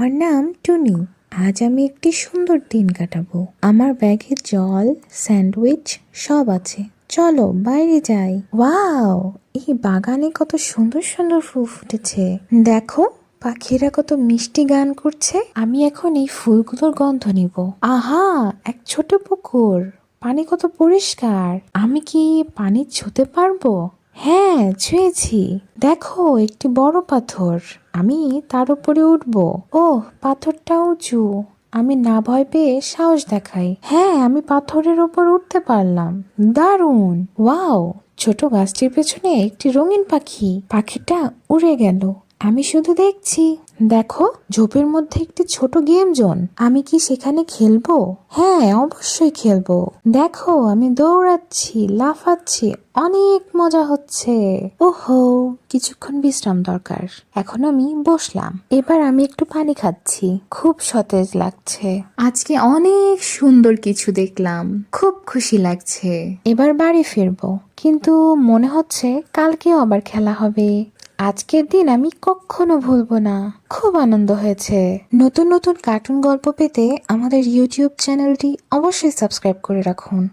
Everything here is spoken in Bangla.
আমার নাম টুনি। আজ আমি একটি সুন্দর দিন কাটাবো। আমার ব্যাগে জল, স্যান্ডউইচ সব আছে। চলো, বাইরে যাই। ওয়াও! এই বাগানে কত সুন্দর সুন্দর ফুল ফুটেছে। দেখো, পাখিরা কত মিষ্টি গান করছে। আমি এখন এই ফুলগুলোর গন্ধ নিব। আহা! এক ছোট পুকুর। পানি কত পরিষ্কার। আমি কি পানি ছুতে পারব? হ্যাঁ ছুঁয়েছি। দেখো, একটি বড় পাথর। আমি তার উপরে উঠব। ও পাথরটা উঁচু। আমি না ভয় পেয়ে সাহস দেখাই। হ্যাঁ আমি পাথরের উপর উঠতে পারলাম। দারুণ! ওয়াও! ছোট গাছটির পেছনে একটি রঙিন পাখি। পাখিটা উড়ে গেল। আমি শুধু দেখছি। দেখো, ঝোপের মধ্যে একটি ছোট গেম জোন। আমি কি সেখানে খেলব? হ্যাঁ অবশ্যই খেলব। দেখো, আমি দৌড়াচ্ছি, লাফাচ্ছি, অনেক মজা হচ্ছে। ওহো, কিছুক্ষণ বিশ্রাম দরকার। এখন আমি বসলাম। এবার আমি একটু পানি খাচ্ছি। খুব সতেজ লাগছে। আজকে অনেক সুন্দর কিছু দেখলাম। খুব খুশি লাগছে। এবার বাড়ি ফিরবো। কিন্তু মনে হচ্ছে কালকেও আবার খেলা হবে। আজকের দিন আমি কখনো ভুলবো না। খুব আনন্দ হয়েছে। নতুন নতুন কার্টুন গল্প পেতে আমাদের ইউটিউব চ্যানেলটি অবশ্যই সাবস্ক্রাইব করে রাখুন।